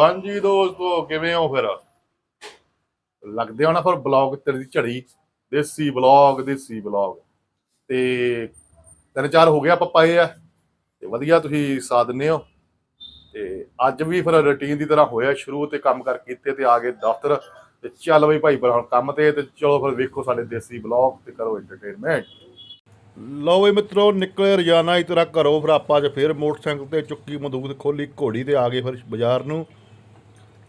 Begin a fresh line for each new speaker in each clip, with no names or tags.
ਹਾਂਜੀ ਦੋਸਤੋ, ਕਿਵੇਂ ਹੋ ਫਿਰ? ਲੱਗਦੇ ਹੋ ਨਾ ਫਿਰ ਬਲੌਗ ਤੇਰੀ ਦੀ ਝੜੀ। ਦੇਸੀ ਬਲੌਗ ਦੇਸੀ ਬਲੌਗ ਤੇ ਤਿੰਨ ਚਾਰ ਹੋ ਗਿਆ ਆਪਾਂ ਆ। ਤੇ ਵਧੀਆ ਤੁਸੀਂ ਸਾਥ ਦਿੰਦੇ ਹੋ। ਤੇ ਅੱਜ ਵੀ ਫਿਰ ਰੁਟੀਨ ਦੀ ਤਰ੍ਹਾਂ ਹੋਇਆ ਸ਼ੁਰੂ ਤੇ ਕੰਮ ਕਰ ਕੀਤੇ ਤੇ ਆ ਗਏ ਦਫ਼ਤਰ। ਤੇ ਚੱਲ ਬਈ ਭਾਈ ਪਰ ਹੁਣ ਕੰਮ ਤੇ ਤੇ ਚਲੋ ਫਿਰ ਵੇਖੋ ਸਾਡੇ ਦੇਸੀ ਬਲੌਗ ਤੇ ਕਰੋ ਐਂਟਰਟੇਨਮੈਂਟ ਲਓ ਵੀ ਮਿੱਤਰੋ, ਨਿਕਲੇ ਰਜਾਨਾ ਹੀ ਤਰ੍ਹਾਂ ਘਰੋਂ ਫਿਰ ਆਪਾਂ ਅੱਜ ਫਿਰ ਮੋਟਰਸਾਈਕਲ ਤੇ ਚੁੱਕੀ ਬੰਦੂਕ ਖੋਲੀ, ਘੋੜੀ ਤੇ ਆ ਗਏ ਫਿਰ ਬਾਜ਼ਾਰ ਨੂੰ।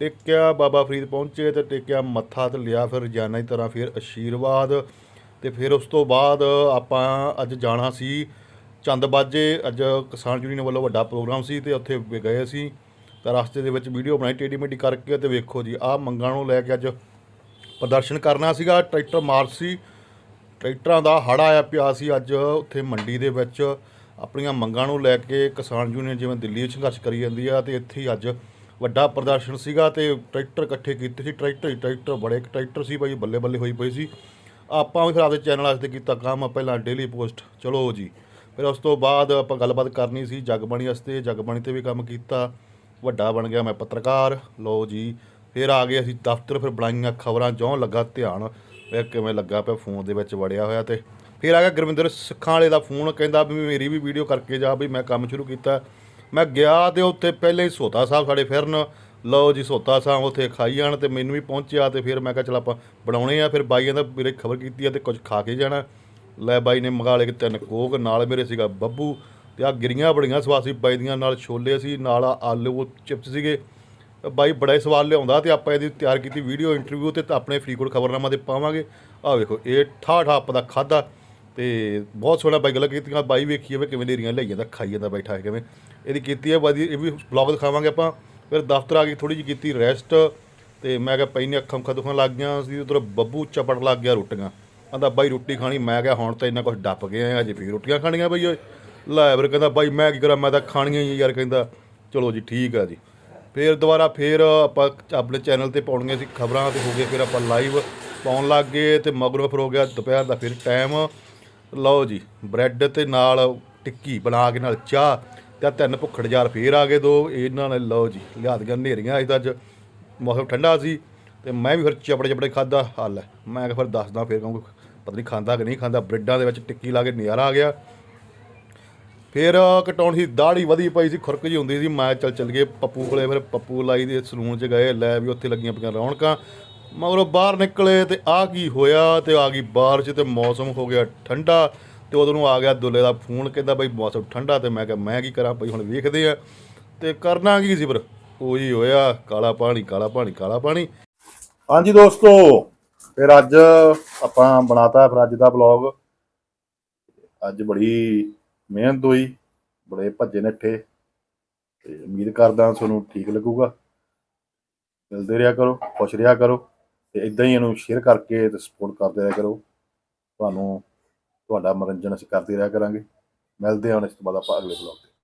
ਟੇਕਿਆ ਬਾਬਾ ਫਰੀਦ ਪਹੁੰਚੇ ਤੇ ਟੇਕਿਆ ਮੱਥਾ ਤੇ ਲਿਆ ਫਿਰ ਰੋਜ਼ਾਨਾ ਦੀ ਤਰ੍ਹਾਂ ਫਿਰ ਆਸ਼ੀਰਵਾਦ ਤੇ ਫਿਰ ਉਸ ਤੋਂ ਬਾਅਦ ਆਪਾਂ ਅੱਜ ਜਾਣਾ ਸੀ ਚੰਦਬਾਜੇ ਅੱਜ ਕਿਸਾਨ ਯੂਨੀਅਨ ਵੱਲੋਂ ਵੱਡਾ ਪ੍ਰੋਗਰਾਮ ਸੀ ਤੇ ਉੱਥੇ ਗਏ ਸੀ। ਤਾਂ ਰਸਤੇ ਦੇ ਵਿੱਚ ਵੀਡੀਓ ਬਣਾਈ ਟੇਡੀ ਮੇਡੀ ਕਰਕੇ ਤੇ ਵੇਖੋ ਜੀ, ਆਹ ਮੰਗਾਂ ਨੂੰ ਲੈ ਕੇ ਅੱਜ ਪ੍ਰਦਰਸ਼ਨ ਕਰਨਾ ਸੀਗਾ। ਟਰੈਕਟਰ ਮਾਰਚ ਸੀ। ਟਰੈਕਟਰਾਂ ਦਾ ਹੜ ਆਇਆ ਪਿਆ ਸੀ ਅੱਜ ਉੱਥੇ ਮੰਡੀ ਦੇ ਵਿੱਚ। ਆਪਣੀਆਂ ਮੰਗਾਂ ਨੂੰ ਲੈ ਕੇ ਕਿਸਾਨ ਯੂਨੀਅਨ ਜਿਵੇਂ ਦਿੱਲੀ ਵਿੱਚ ਸੰਘਰਸ਼ ਕਰੀ ਜਾਂਦੀ ਆ ਤੇ ਇੱਥੇ ਹੀ ਅੱਜ ਵੱਡਾ ਪ੍ਰਦਰਸ਼ਨ ਸੀਗਾ ਤੇ ਟਰੈਕਟਰ ਇਕੱਠੇ ਕੀਤੇ ਸੀ। ਟਰੈਕਟਰ ਹੀ ਟਰੈਕਟਰ, ਬੜੇ ਇੱਕ ਟਰੈਕਟਰ ਸੀ ਭਾਈ, ਬੱਲੇ ਬੱਲੇ ਹੋਈ ਪਈ ਸੀ। ਆਪਾਂ ਵੀ ਫਿਰ ਆਪਦੇ ਚੈਨਲ ਵਾਸਤੇ ਕੀਤਾ ਕੰਮ ਪਹਿਲਾਂ ਡੇਲੀ ਪੋਸਟ ਚਲੋ ਜੀ, ਫਿਰ ਉਸ ਤੋਂ ਬਾਅਦ ਆਪਾਂ ਗੱਲਬਾਤ ਕਰਨੀ ਸੀ ਜਗਬਾਣੀ ਵਾਸਤੇ। ਜਗਬਾਣੀ ਤੇ ਵੀ ਕੰਮ ਕੀਤਾ, ਵੱਡਾ ਬਣ ਗਿਆ ਮੈਂ ਪੱਤਰਕਾਰ। ਲਓ ਜੀ, ਫਿਰ ਆ ਗਏ ਅਸੀਂ ਦਫ਼ਤਰ, ਫਿਰ ਬਣਾਈਆਂ ਖਬਰਾਂ, ਜਿਉਂ ਲੱਗਾ ਧਿਆਨ। ਫਿਰ ਕਿਵੇਂ ਲੱਗਾ ਪਿਆ, ਫੋਨ ਦੇ ਵਿੱਚ ਵੜਿਆ ਹੋਇਆ ਤੇ। ਫਿਰ ਆ ਗਿਆ ਗੁਰਵਿੰਦਰ ਸਿੱਖਾਂ ਵਾਲੇ ਦਾ ਫੋਨ, ਕਹਿੰਦਾ ਵੀ ਮੇਰੀ ਵੀ ਵੀਡੀਓ ਕਰਕੇ ਜਾ ਵੀ ਮੈਂ ਕੰਮ ਸ਼ੁਰੂ ਕੀਤਾ। ਮੈਂ ਗਿਆ ਤੇ ਉੱਥੇ ਪਹਿਲੇ ਹੀ ਸੋਤਾ ਸਾਹਿਬ ਸਾਡੇ ਫਿਰਨ। ਲਓ ਜੀ ਸੋਤਾ ਸਾਹਿਬ ਉੱਥੇ ਖਾਈ ਜਾਣ ਤੇ ਮੈਨੂੰ ਵੀ ਪਹੁੰਚਿਆ ਤੇ ਫਿਰ ਮੈਂ ਕਿਹਾ ਚਲ ਆਪਾਂ ਬਣਾਉਣੇ ਆ। ਫਿਰ ਬਾਈਆਂ ਦਾ ਮੇਰੇ ਖਬਰ ਕੀਤੀ ਆ ਤੇ ਕੁਝ ਖਾ ਕੇ ਜਾਣਾ। ਲੈ ਬਾਈ ਨੇ ਮੰਗਾ ਲਏ ਕਿ ਤਿੰਨ ਕੋਕ, ਨਾਲ ਮੇਰੇ ਸੀਗਾ ਬੱਬੂ ਤੇ ਆ ਗਿਰੀਆਂ ਬੜੀਆਂ ਸਵਾਦ ਸੀ, ਬਾਈ ਦੀਆਂ ਨਾਲ ਛੋਲੇ ਸੀ, ਨਾਲ ਆਹ ਆਲੂ ਚਿਪਸ ਸੀਗੇ। ਬਾਈ ਬੜਾ ਹੀ ਸਵਾਦ ਲਿਆਉਂਦਾ ਤੇ ਆਪਾਂ ਇਹਦੀ ਤਿਆਰ ਕੀਤੀ ਵੀਡੀਓ ਇੰਟਰਵਿਊ ਤੇ ਤਾਂ ਆਪਣੇ ਫਰੀਦਕੋਟ ਖਬਰਨਾਮਾ ਤੇ ਪਾਵਾਂਗੇ। ਆਹ ਵੇਖੋ, ਇਹ ਠਾ ਠਾ ਆਪਾਂ ਦਾ ਖਾਦਾ ਤੇ ਬਹੁਤ ਸੋਹਣਾ ਬਾਈ ਗੱਲ ਕੀਤੀਆਂ ਬਾਈ ਵੇਖੀਏ ਵੇ ਕਿਵੇਂ ਢੇਰੀਆਂ ਲਈ ਜਾਂਦਾ ਖਾਈ ਜਾਂਦਾ ਬੈਠਾ ਹੈ ਕਿਵੇਂ। ਇਹਦੀ ਕੀਤੀ ਹੈ ਵਧੀਆ ਇਹ ਵੀ ਬਲੌਗ ਦਿਖਾਵਾਂਗੇ ਆਪਾਂ। ਫਿਰ ਦਫ਼ਤਰ ਆ ਕੇ ਥੋੜੀ ਜਿਹੀ ਕੀਤੀ ਰੈਸਟ ਤੇ ਮੈਂ ਕਿਹਾ ਪਈ ਨੇ ਅੱਖਾਂ ਅੱਖਾਂ ਦੁਖਣ ਲੱਗ ਗਈਆਂ ਸੀ ਉਧਰ ਬੱਬੂ ਚਪੜ ਲੱਗ ਗਿਆ ਰੋਟੀਆਂ। ਕਹਿੰਦਾ ਬਾਈ ਰੋਟੀ ਖਾਣੀ, ਮੈਂ ਕਿਹਾ ਹੁਣ ਤਾਂ ਇੰਨਾ ਕੁਝ ਡੱਪ ਗਏ ਆ ਅਜੇ ਫਿਰ ਰੋਟੀਆਂ ਖਾਣੀਆਂ ਬਈ ਓਏ। ਲੈ ਫਿਰ ਕਹਿੰਦਾ ਬਾਈ ਮੈਂ ਕੀ ਕਰਾਂ, ਮੈਂ ਤਾਂ ਖਾਣੀਆਂ ਹੀ ਯਾਰ, ਕਹਿੰਦਾ ਚਲੋ ਜੀ ਠੀਕ ਆ ਜੀ। ਫਿਰ ਦੁਬਾਰਾ ਫਿਰ ਆਪਾਂ ਆਪਣੇ ਚੈਨਲ ਤੇ ਪਾਉਣੀਆਂ ਸੀ ਖਬਰਾਂ ਤੇ ਹੋ ਗਏ, ਫਿਰ ਆਪਾਂ ਲਾਈਵ ਪਾਉਣ ਲੱਗ ਗਏ ਤੇ ਮਗਰੋਂ ਫਿਰ ਹੋ ਗਿਆ ਦੁਪਹਿਰ ਦਾ ਫਿਰ ਟਾਈਮ ਲਓ ਜੀ, ਬ੍ਰੈਡ ਤੇ ਨਾਲ ਟਿੱਕੀ ਬਣਾ ਕੇ ਨਾਲ ਚਾਹ ਤੇ ਤਿੰਨ ਭੁੱਖੜ ਯਾਰ ਫੇਰ ਆ ਗਏ ਦੋ, ਇਹਨਾਂ ਨੇ ਲਓ ਜੀ ਲਿਆ ਦੀਆਂ ਹਨੇਰੀਆਂ, ਅੱਜ ਤਾਂ ਅੱਜ ਮੌਸਮ ਠੰਡਾ ਸੀ ਤੇ ਮੈਂ ਵੀ ਫਿਰ ਚਪੜੇ ਚਪੜੇ ਖਾਦਾ ਹੱਲ ਮੈਂ ਕਿਹਾ ਫਿਰ ਦੱਸਦਾ ਫਿਰ ਕਹੂੰਗਾ ਪਤਾ ਨਹੀਂ ਖਾਂਦਾ ਕਿ ਨਹੀਂ ਖਾਂਦਾ, ਬ੍ਰੈਡਾਂ ਦੇ ਵਿੱਚ ਟਿੱਕੀ ਲਾ ਕੇ ਨਜ਼ਾਰਾ ਆ ਗਿਆ। ਫਿਰ ਕਟਾਉਣ ਸੀ ਦਾੜੀ ਵਧੀ ਪਈ ਸੀ, ਖੁਰਕ ਜੀ ਹੁੰਦੀ ਸੀ, ਮੈਂ ਚੱਲ ਚੱਲ ਗਏ, ਪੱਪੂ ਕੋਲੇ ਫਿਰ ਪੱਪੂ ਲਾਈ ਦੇ ਸਲੂਨ 'ਚ ਗਏ, ਲੈ ਵੀ ਉੱਥੇ ਲੱਗੀਆਂ ਪਈਆਂ ਰੌਣਕਾਂ। ਮਗਰੋਂ ਬਾਹਰ ਨਿਕਲੇ ਤੇ ਆ ਕੀ ਹੋਇਆ ਤੇ ਆ ਗਈ ਬਾਰਿਸ਼ ਤੇ ਮੌਸਮ ਹੋ ਗਿਆ ਠੰਡਾ ਤੇ ਉਦੋਂ ਨੂੰ ਆ ਗਿਆ ਦੁੱਲੇ ਦਾ ਫੋਨ ਕਹਿੰਦਾ ਬਈ ਮੌਸਮ ਠੰਡਾ ਤੇ ਮੈਂ ਕਿਹਾ, ਮੈਂ ਕੀ ਕਰਾਂ ਬਈ ਹੁਣ ਵੇਖਦੇ ਆ। ਤੇ ਕਰਨਾ ਕੀ ਸੀ ਫਿਰ? ਉਹੀ ਹੋਇਆ, ਕਾਲਾ ਪਾਣੀ ਕਾਲਾ ਪਾਣੀ ਕਾਲਾ ਪਾਣੀ। ਹਾਂਜੀ ਦੋਸਤੋ, ਫਿਰ ਅੱਜ ਆਪਾਂ ਬਣਾਤਾ ਫਿਰ ਅੱਜ ਦਾ ਬਲੌਗ ਅੱਜ ਬੜੀ ਮਿਹਨਤ ਹੋਈ, ਬੜੇ ਭੱਜੇ ਨੱਠੇ ਤੇ ਉਮੀਦ ਕਰਦਾ ਤੁਹਾਨੂੰ ਠੀਕ ਲੱਗੂਗਾ। ਮਿਲਦੇ ਰਿਹਾ ਕਰੋ, ਖੁਸ਼ ਰਿਹਾ ਕਰੋ। ਤੇ ਇਦਾਂ ਹੀ ਇਹਨੂੰ ਸ਼ੇਅਰ ਕਰਕੇ ਤੇ ਸਪੋਰਟ ਕਰਦੇ ਰਿਹਾ ਕਰੋ। ਤੁਹਾਨੂੰ ਤੁਹਾਡਾ ਮਨੋਰੰਜਨ ਅਸੀਂ ਕਰਦੇ ਰਿਹਾ ਕਰਾਂਗੇ। ਮਿਲਦੇ ਹਾਂ ਇਸ ਤੋਂ ਬਾਅਦ ਆਪਾਂ ਅਗਲੇ ਬਲੌਗ ਤੇ।